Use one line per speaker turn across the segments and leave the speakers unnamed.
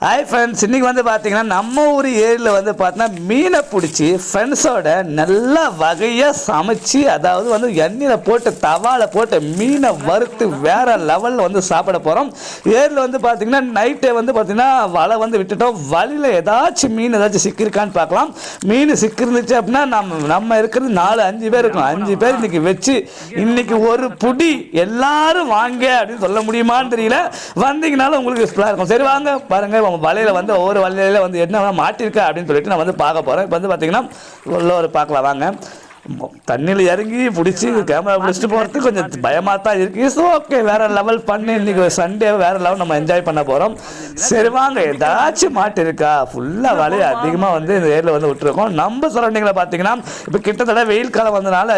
Hi friends இன்றைக்கி வந்து பார்த்தீங்கன்னா நம்ம ஊர் ஏரியில் வந்து பார்த்தீங்கன்னா மீனை பிடிச்சி ஃப்ரெண்ட்ஸோட நல்லா வகையாக சமைச்சு அதாவது வந்து எண்ணெயில் போட்டு தவாவில் போட்டு மீனை வறுத்து வேறு லெவலில் வந்து சாப்பிட போகிறோம் ஏரியில் வந்து பார்த்தீங்கன்னா நைட்டே வந்து பார்த்தீங்கன்னா வலை வந்து விட்டுட்டோம். வழியில் ஏதாச்சும் மீன் ஏதாச்சும் சிக்கியிருக்கான்னு பார்க்கலாம் மீன் சிக்கிருந்துச்சு அப்படின்னா நம்ம நம்ம இருக்கிறது நாலு அஞ்சு பேர் இருக்கும் அஞ்சு பேர் இன்றைக்கி வச்சு இன்றைக்கி ஒரு புடி எல்லாரும் வாங்க அப்படின்னு சொல்ல முடியுமான்னு தெரியல. வந்தீங்கனாலும் உங்களுக்கு யூஸ்ஃபுல்லாக இருக்கும். சரி வாங்க பாருங்கள் அவங்க வலையில் வந்து ஒவ்வொரு வலையில வந்து என்ன மாட்டிருக்கா அப்படின்னு சொல்லிட்டு நான் வந்து பார்க்க போகிறேன் இப்போ வந்து பார்த்தீங்கன்னா உள்ள ஒரு பார்க்கலாம் வாங்க தண்ணியில் இறங்கி பிடிச்சி கேமரா பிடிச்சிட்டு போகிறதுக்கு கொஞ்சம் பயமாக தான் இருக்கு. ஸோ ஓகே வேற லெவல் பண்ணி இன்னைக்கு சண்டே வேற லெவல் நம்ம என்ஜாய் பண்ண போகிறோம் சரி வாங்க. ஏதாச்சும் மாட்டு இருக்கா? ஃபுல்லாக வலையை அதிகமாக வந்து இந்த ஏரியில் வந்து விட்டுருக்கோம். நம்ம சரௌண்டிங்கில் பார்த்தீங்கன்னா இப்போ கிட்டத்தட்ட வெயில் காலம் வந்தனால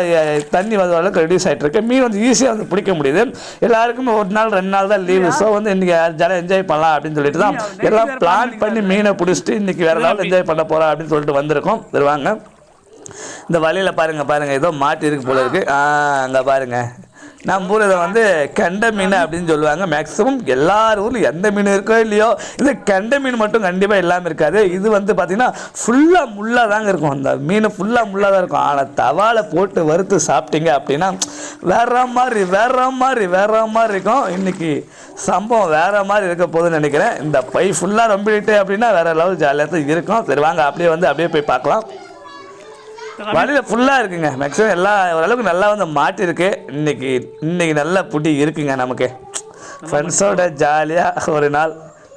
தண்ணி வந்து அளவுக்கு ரெடியூஸ் ஆகிட்டு இருக்கு. மீன் வந்து ஈஸியாக வந்து பிடிக்க முடியுது. எல்லாருக்கும் ஒரு நாள் ரெண்டு நாள் தான் லீவு ஸோ வந்து இன்னைக்கு ஜாலியாக என்ஜாய் பண்ணலாம் அப்படின்னு சொல்லிட்டு தான் எல்லாம் பிளான் பண்ணி மீனை பிடிச்சிட்டு இன்னைக்கு வேற லெவல் என்ஜாய் பண்ண போகிறோம் அப்படின்னு சொல்லிட்டு வந்திருக்கோம். வருவாங்க இந்த வழியில் பாருங்கள் பாருங்கள் ஏதோ மாட்டு இருக்கு போல இருக்குது ஆ அங்கே பாருங்க. நம்ம ஊரில் இதை வந்து கெண்டை மீன் அப்படின்னு சொல்லுவாங்க. மேக்ஸிமம் எல்லார் ஊரில் எந்த மீன் இருக்கோ இல்லையோ இந்த கெண்டை மீன் மட்டும் கண்டிப்பாக இல்லாமல் இருக்காது. இது வந்து பார்த்திங்கன்னா ஃபுல்லாக முள்ளாக தாங்க இருக்கும். அந்த மீன் ஃபுல்லாக முள்ளாக தான் இருக்கும். ஆனால் தவால போட்டு வறுத்து சாப்பிட்டீங்க அப்படின்னா வேற மாதிரி வேற மாதிரி வேற மாதிரி இருக்கும். இன்னைக்கு சம்பவம் வேற மாதிரி இருக்க போகுதுன்னு நினைக்கிறேன். இந்த பை ஃபுல்லாக ரொம்பிட்டு அப்படின்னா வேற லெவல் ஜாலியாக தான் இருக்கும். சரி வாங்க அப்படியே வந்து அப்படியே போய் பார்க்கலாம். வழியில் ஃபுல்லாக இருக்குங்க. மேக்ஸிமம் எல்லா ஓரளவுக்கு நல்லா வந்து மாட்டிருக்கு. இன்னைக்கு இன்னைக்கு நல்ல புடி இருக்குங்க நமக்கு. ஃப்ரெண்ட்ஸோட ஜாலியாக ஒரு நாள்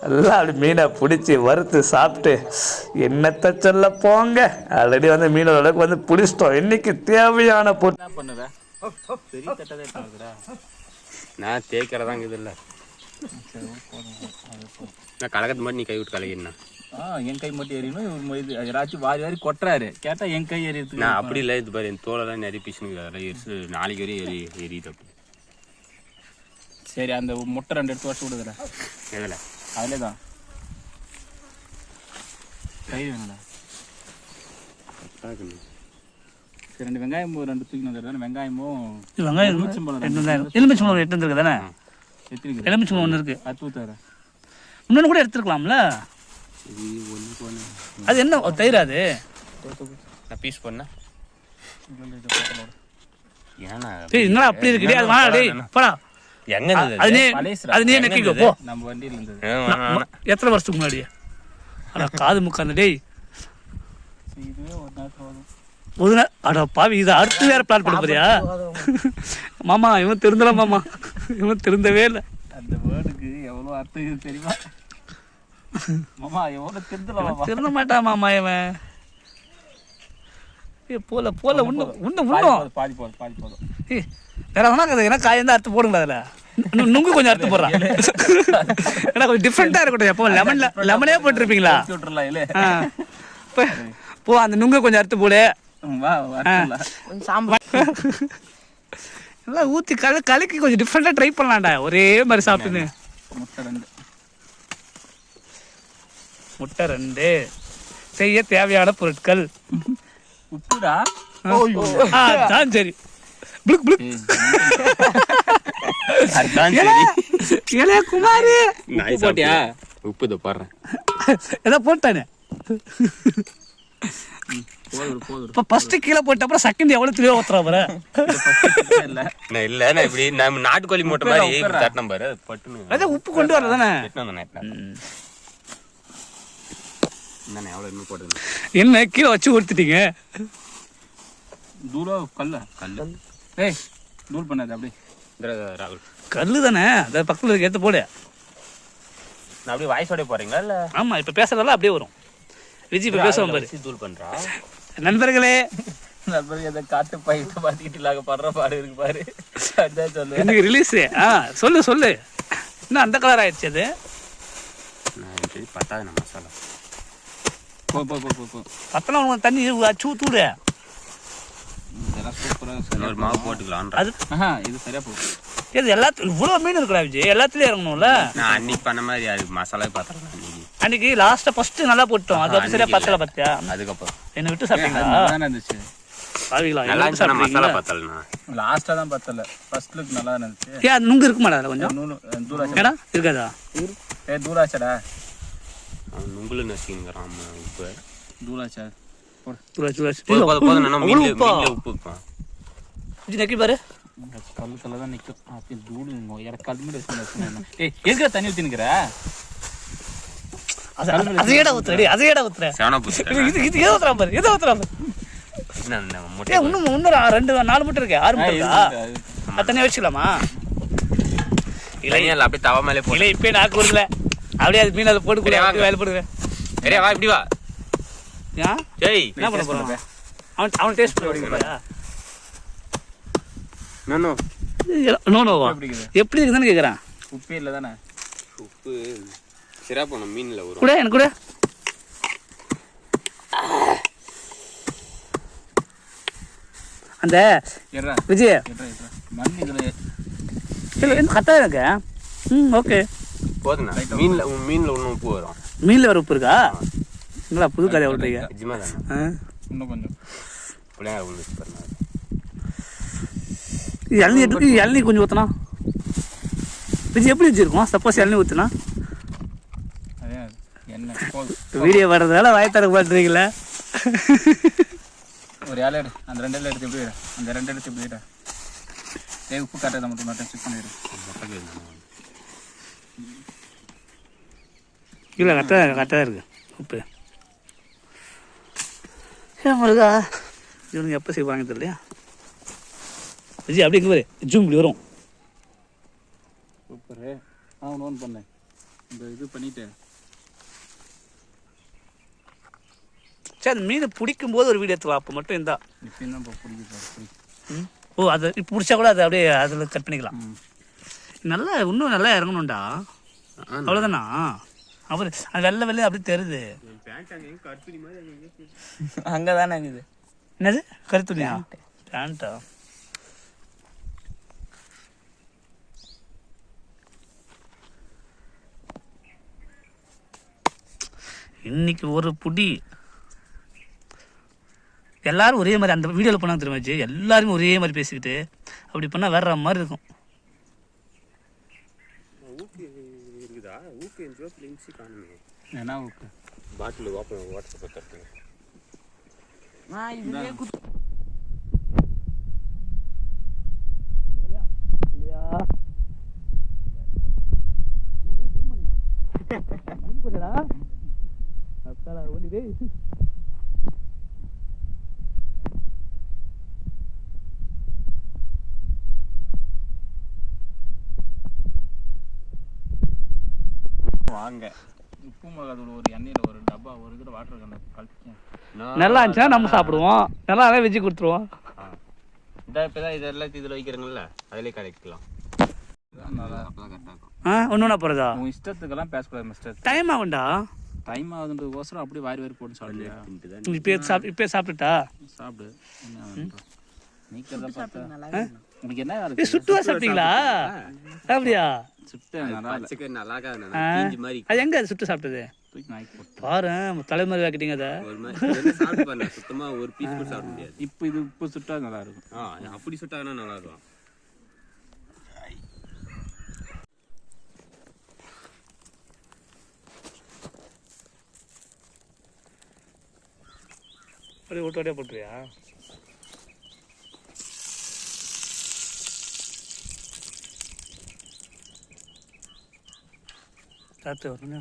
எல்லாம் அப்படி மீனை பிடிச்சி வறுத்து சாப்பிட்டு என்னத்தை சொல்ல போங்க? ஆல்ரெடி வந்து மீன் ஓரளவுக்கு வந்து பிடிச்சிட்டோம். இன்னைக்கு தேவையான பொருள்.
என்ன பெரிய பண்ணுறா
நான் தேய்க்கிறதாங்க இது இல்லை. நான் கலக்கத்து மாதிரி நீ கை விட்டு கலக்கினா
ஆ என் கை மட்டும் எரியணும் இவர் இது யாராச்சும் வாரி வாரி கொட்டுறாரு. கேட்டா என் கை எரியறதுக்கு
நான் அப்படி இல்லை இது பாரு என் தோலெல்லாம் நிறைய எரிச்சு நாளைக்கு வரையும் எரி எரியுது அப்படி.
சரி அந்த முட்டை ரெண்டு எடுத்து வச்சு விடுதுல
எதில்?
அதிலே தான். கை வேணும்டா. சரி ரெண்டு வெங்காயமும் ரெண்டு தூக்கி வந்துடுறேன். வெங்காயமும்
வெங்காயம்
எலுமிச்சம்பழம்
எட்டு வந்துருக்கு தானே எலுமிச்சம்பழம் ஒன்று இருக்கு.
அத்து ஊத்தாரு
இன்னொன்று கூட எடுத்துருக்கலாம்ல? அது என்ன தயிர் அது?
பீஸ்
டேய் என்னடா அப்படி இருக்கு? டேய் அது வேணா டேய் போடா.
எங்க
அது? நீ. அது நீ நக்கிக்கோ போ.
நம்ம வண்டியில் இருந்தது.
எத்தனை வருஷத்துக்கு முன்னாடி? அட காது முக்காந்த டேய்.
ஒரு
நாள் அட பாவி இதை அடுத்து வேற பிளான் பண்ண போறியா? மாமா இவன் திருந்தல மாமா. இவன் திருந்தவே இல்லை.
அந்த வேர்டுக்கு எவ்வளோ அர்த்தம் இது தெரியுமா மாமா எவ்வளோ திருந்தல மாமா
திருந்த மாட்டான் மாமா இவன். ஏய் போல போல உண்ணு உண்ணு உண்ணும்.
பாதி போதும் பாதி போதும்.
வேற கதை? ஏன்னா காய் இருந்தா அறுத்து போடுங்களா அதில்? நுங்கு கொஞ்சம் அறுத்து போடுறான் ஏன்னா கொஞ்சம் டிஃப்ரெண்ட்டாக இருக்கட்டும். எப்போ லெமன்ல லெமனே போட்டிருப்பீங்களா? ஆ. போ- அந்த நுங்கு கொஞ்சம் அறுத்து போடு.
வா வரலாம்
எல்லாம் ஊற்றி கல கலக்கி கொஞ்சம் டிஃப்ரெண்ட்டாக ட்ரை பண்ணலாம்டா. ஒரே மாதிரி சாப்பிட்டுன்னு.
முட்டை ரெண்டு
செய்ய தேவையான பொருட்கள்.
உப்புடா?
ஆ தான் சரி. புளுக் புளுக்.
அதான் சரி.
ஏலே குமாரி.
நாய்
போட்டியா?
சாப்பிட்டியா உப்பு இதை பாடுறேன்.
ஏதோ போட்டானே. இப்போ ஃபர்ஸ்ட் கீழே போட்ட அப்புறம் செகண்ட் எவ்வளோ தெளிவாக ஊத்துறா பாரு.
இல்ல.
நான் இல்லை நான் இப்படி நான் நாட்டுக்கோழி மூட்டை மாதிரி இப்படி தட்டின பாரு அது பட்டுன்னு.
அதான் உப்பு கொண்டு வரல
என்னண்ணே எவ்வளோ இன்னும் போட்டுருந்தேன்
என்ன கீழே வச்சு கொடுத்துட்டீங்க
தூளோ கல்ல?
கல்
ஏய் தூள் பண்ணாது அப்படியே.
இந்த ராகுல்.
கல்லு தானே அதை பக்கத்தில் எடுத்து போடு.
நான் அப்படியே வாய்ஸோட போறீங்களா இல்லை?
ஆமா இப்போ பேசுறதெல்லாம் அப்படியே வரும். விஜய் இப்போ பேசுவோம் பாரு.
தூள் பண்றா?
நண்பர்களே.
நண்பர்கள் எதை காட்டு பைட்டு பார்த்துக்கிட்டு இல்லாத படுற பாடு இருக்கு பாரு. அதான் சொல்லு
இன்னைக்கு ரிலீஸ் ஆ சொல்லு சொல்லு. இன்னும் அந்த கலர் ஆயிடுச்சு அது.
எனக்கு நான் மசாலா.
போ போ போ போ போ.
பத்தலாம் உனக்கு தண்ணி அச்சு ஊத்துடு
இதெல்லாம் சூப்பராக
இன்னொரு மாவு போட்டுக்கலான்ற
அது
ஆஹா இது சரியா போகும்
இது எல்லாத்துலையும் இவ்வளோ மீன் இருக்குடா விஜய். எல்லாத்துலயும் இறங்கணும்ல?
நான் அன்னைக்கு பண்ண மாதிரி அது மசாலா பார்த்துருக்கேன் அன்னைக்கு.
அன்னைக்கு லாஸ்ட்டாக ஃபர்ஸ்ட் நல்லா போட்டோம். அது சரியா பத்தல பத்தியா?
அதுக்கப்புறம்.
என்னை விட்டு சாப்பிட்டீங்களா?
இருந்துச்சு.
மசாலா பார்த்தலண்ணா
லாஸ்ட்டாக தான் பத்தல. ஃபர்ஸ்ட் லுக் நல்லா இருந்துச்சு.
ஏன் அது நுங்கு இருக்குமாடா கொஞ்சம்? ஏடா இருக்காதா?
ஏ தூராச்சடா
நுங்குல நசிங்கிறான் உப்பு.
தூளாச்சா போடு.
துளாச்சு, துளாச்சு.
போதும் போதும் போதும் நான்
அவ்வளவு
மீன்ல
உப்பா?
மீன்ல உப்பு வைப்பான்.
இது நக்கி பாரு.
கல்லு கல்ல தான் நிற்கும் அப்படி தூள் இற கல் மேலே வச்சு ஏய் எதுக்கு தண்ணி ஊற்றி நிற்கிற
அது- அதையேடா ஊத்துறடி அதையேடா ஊத்துற?
செவனா
இது இது ஊத்துறான் பாரு? எதை ஊத்துறான் பாரு?
என்ன
ஏ
முட்டை
இன்னும் இன்னும் ரெண்டு நாலு மட்டும் இருக்கு. ஆறு மட்டும் இருக்கா? அது? தனியாக வச்சுக்கலாமா? இல்லை
தனியா இல்ல அப்படியே தவா மேலே போடு
இல்லை இப்பயே நாக்கு வருதுல அப்படியே அது மீன் அதை போட்டு கூட
சரியா, வாங்க.
வேலை போடுவேன்
சரியா வா இப்படி வா.
ஏன்
ஜெய்
என்ன பண்ண. போறான் அவன் அவன் டேஸ்ட் பண்ணி. பாரு
நோ நோ
நோ நோவா
எப்படி இருக்குது?
எப்படி இருக்குதுன்னு கேட்குறான்
உப்பே இல்லை தானே?
உப்பு. சிறா போனோம் மீன்ல வரும்.
கூட எனக்கு கூட. அந்த விஜய்.
எட்ரா எட்ரா மண் இதில்
ம் ஓகே
போதுண்ணா. மீன்ல மீன்ல ஒன்றும் உப்பு வரும்.
மீனில் வர உப்பு இருக்கா? என்னடா புது கதையை விட்றீங்க
நிஜமா தானே
ஆ.
இன்னும் கொஞ்சம்.
விழுந்துச்சு பாருங்க
இளநீ கொஞ்சம் ஊற்றினா விஜய் எப்படி வச்சிருக்கோம்? சப்போஸ் இளநீ ஊற்றினா வீடியோ வர்றதால வாய் தர பார்த்துருக்கீங்களா
ஒரு ஏழை எடு. அந்த ரெண்டு இலை எடுத்து எப்படி அந்த ரெண்டு எடுத்து எப்படி ஏய் உப்பு கரெக்டாக மட்டும் மட்டும் செக் பண்ணிடு
இல்லை கரெக்டாக கரெக்டாக இருக்கு. உப்பு. ஏன் முருகா. இவனுங்க எப்போ செய்வாங்க தெரியலையா? விஜய் அப்படி இங்கே பாரு. ஜூம் இப்படி வரும்.
சூப்பரு. ஆ ஒன்று பண்ணேன் இந்த இது பண்ணிட்டு
சரி அந்த மீனை பிடிக்கும் போது ஒரு வீடியோ எடுத்து அப்போ மட்டும் இருந்தா
இப்போ
ம். ஓ அதை இப்போ பிடிச்சா கூட அதை அப்படியே அதில் கட் பண்ணிக்கலாம். நல்லா இன்னும் நல்லா இறங்கணும்டா. அவ்வளோதானா அவர் அது வெள்ளை வெள்ளை அப்படியே தெரியுது.
அங்கே தானே இது
என்னது? கருத்துணியா? பேண்ட்டா. இன்னைக்கு ஒரு புடி. எல்லாரும் ஒரே மாதிரி அந்த வீடியோவில் பண்ணாங்க தெரியுமா ஜி எல்லாருமே ஒரே மாதிரி பேசிக்கிட்டு அப்படி பண்ணால் வேற மாதிரி இருக்கும்.
இருக்குதா ஊக்கு என் ஜோப்பில் இருந்துச்சு காணுமே
என்ன உப்பு
பாட்டில் ஓப்பன் வாட்ஸ்அப் தட்டு
வாங்க. உப்பு மிளகாத்தூள் ஒரு எண்ணெயில் ஒரு டப்பா ஒரு கிலோ வாட்டர் கண்ணு கலப்பிக்கேன்
நல்லா இருந்துச்சுன்னா நம்ம சாப்பிடுவோம். நல்லா இருந்தா வெஜ்ஜு கொடுத்துருவோம்.
இந்த இப்போ தான் இது எல்லாத்தையும் இதில் வைக்கிறீங்களா அதிலே இருக்கும்.
ஆ ஒன்று ஒன்றா போகிறதா
உன் இஷ்டத்துக்கெல்லாம் பேசக்கூடாது மிஸ்டர்
டைம் ஆகும்டா.
டைம் ஆகுதுன்றதுக்கோசரம் அப்படியே வாரி வாரி போட்டு
தான்
இப்போ சாப்பிட்டு இப்போ சாப்பிட்டுட்டா?
சாப்பிடு. என்ன வேணும்? நீ கதை பார்த்தா உனக்கு என்ன
சுட்டுவா சாப்பிட்டீங்களா? அப்படியா?
சுட்டு நல்லா
அது எங்க அது சுட்டு சாப்பிட்டது?
தூக்கி நாய்க்கு போட்டு.
பாரு தலைமுறை வைக்கிட்டீங்க அதை.
ஒரு மாதிரி இதெல்லாம் சாப்பிட்டு பாருங்க சுத்தமா ஒரு பீஸ் கூட சாப்பிட முடியாது.
இப்போ இது உப்பு சுட்டா நல்லா இருக்கும்.
ஆ அப்படி சுட்டாங்கன்னா நல்லா இருக்கும்.
அப்படியே ஓட்டு ஓட்டியா போட்டுருவியா? காத்து வரணுங்க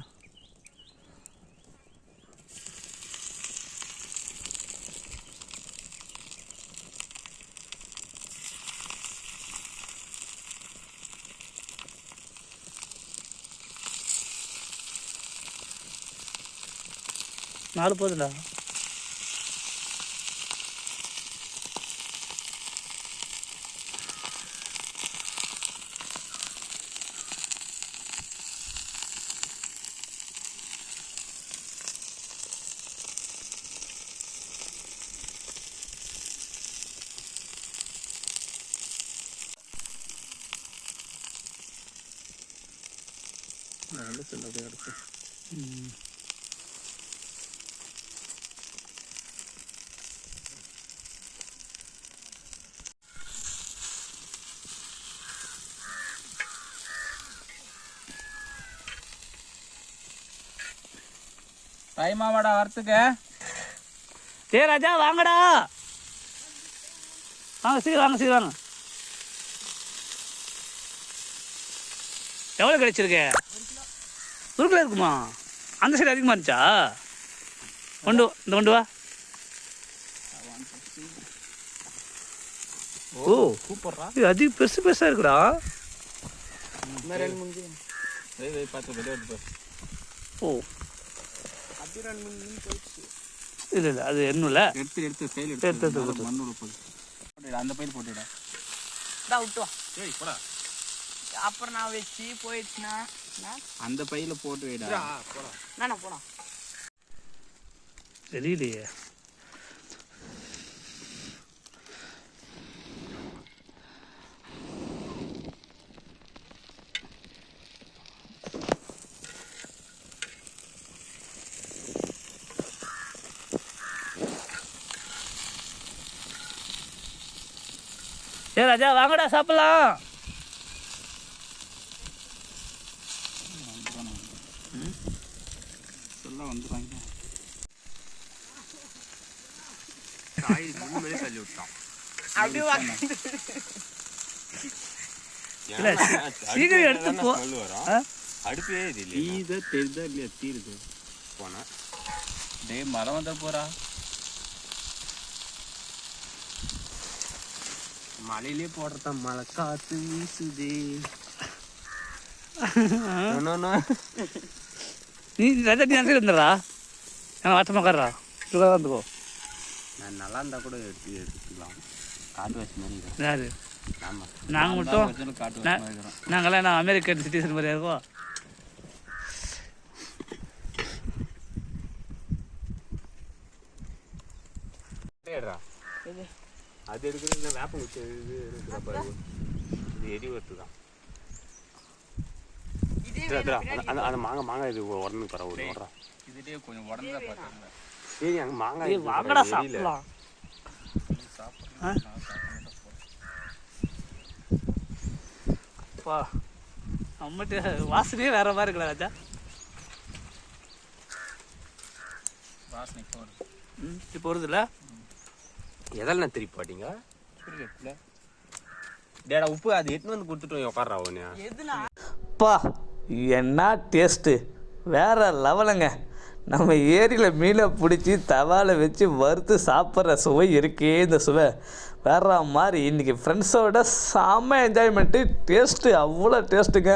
நாலு போதுடா
വെള്ളത്തിൻ്റെ അവിടെ അടുത്ത് டைம் வரத்துக்கு.
ஏ ராஜா வாங்கடா. வாங்க சீக்கிரம் வாங்க சீக்கிரம் வாங்க. எவ்வளோ கிடைச்சிருக்கு? ஒரு கிலோ இருக்குமா? அந்த சைடு அதிகமாக இருந்துச்சா? கொண்டு வா, இந்த கொண்டு வா. ஓ
சூப்பர்ரா.
இது அதிக பெருசு பெருசாக இருக்குடா. ஓ. இல்லை இல்லை அது என்ன இல்லை
எடுத்து எடுத்து. செயல்
எடுத்து, எடுத்து.
மண்ணு போடு போட்டுடா அந்த பையில் போட்டுடா
விட்டு வா.
ஏய் போடா.
அப்புறம் நான் வச்சு போயிடுச்சுன்னா
அந்த பையில போட்டு வைடா.
நானா போனா
தெரியலையே. ஏ ராஜா வாங்கடா சாப்பிடலாம்
சொல்ல வந்துடுவாங்க
சீக்கிரம் எடுத்து போ.
அடுப்பே இது இல்லை
இல்லையா? தீருது. டேய் மரம் வந்த போறா.
மலையிலே போடுறதா மழை காத்து வீசுதே. நோ,
ராஜா நீ அந்த வந்துடுறா நான் வாட்டமாக உட்கார்றா இவ்வளோ வந்துக்கோ
நான் நல்லா இருந்தா கூட எடுத்து எடுத்துக்கலாம் காட்டு வச்சு மாதிரி ஆமா
நாங்கள் மட்டும்
காட்டு
நான்- அமெரிக்கன் சிட்டிசன் மாதிரியா இருக்கோம்?
அது எடுக்கிறது இல்லை வேப்ப குச்சி இது எரி தான் அந்த மாங்காய் மாங்காய் இது உடனே பரவ ஒரு ஓடுறா
இதுலயே கொஞ்சம் உடம்புதா பார்த்தாங்க
சரி அங்கே மாங்காய்
வாங்கடா. சாப்பிடலாம். வாசனையே வேற மாதிரி இருக்குடா ராஜா.
வாசனை போகுது
ம் இப்போ வருதுல்ல?
எதெல்லாம் திருப்பி பாட்டீங்க? டேடா உப்பு அது எட்டுன்னு வந்து கொடுத்துட்டு உட்கார்றா அவனு.
எதுனா?
பா என்ன டேஸ்ட்டு வேறு லெவலுங்க. நம்ம ஏரியில் மீனை பிடிச்சி தவால வச்சு வறுத்து சாப்பிட்ற சுவை இருக்கே இந்த சுவை. வேற மாதிரி இன்றைக்கி ஃப்ரெண்ட்ஸோட செம்ம என்ஜாய்மெண்ட்டு டேஸ்ட்டு அவ்வளோ டேஸ்ட்டுங்க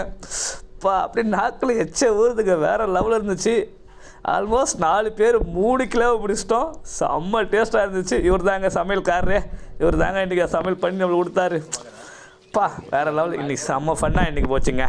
இப்போ அப்படியே நாக்கில் எச்ச ஊறுதுங்க. வேறு லெவலில் இருந்துச்சு. ஆல்மோஸ்ட் நாலு பேர் மூணு கிலோ பிடிச்சிட்டோம் செம்ம டேஸ்ட்டாக இருந்துச்சு. இவர் தாங்க சமையல்காரரே. இவர் தாங்க இன்றைக்கி சமையல் பண்ணி நம்மளுக்கு கொடுத்தாரு. பா வேறு லெவல் இன்றைக்கி செம்ம ஃபன்னாக இன்றைக்கி போச்சுங்க.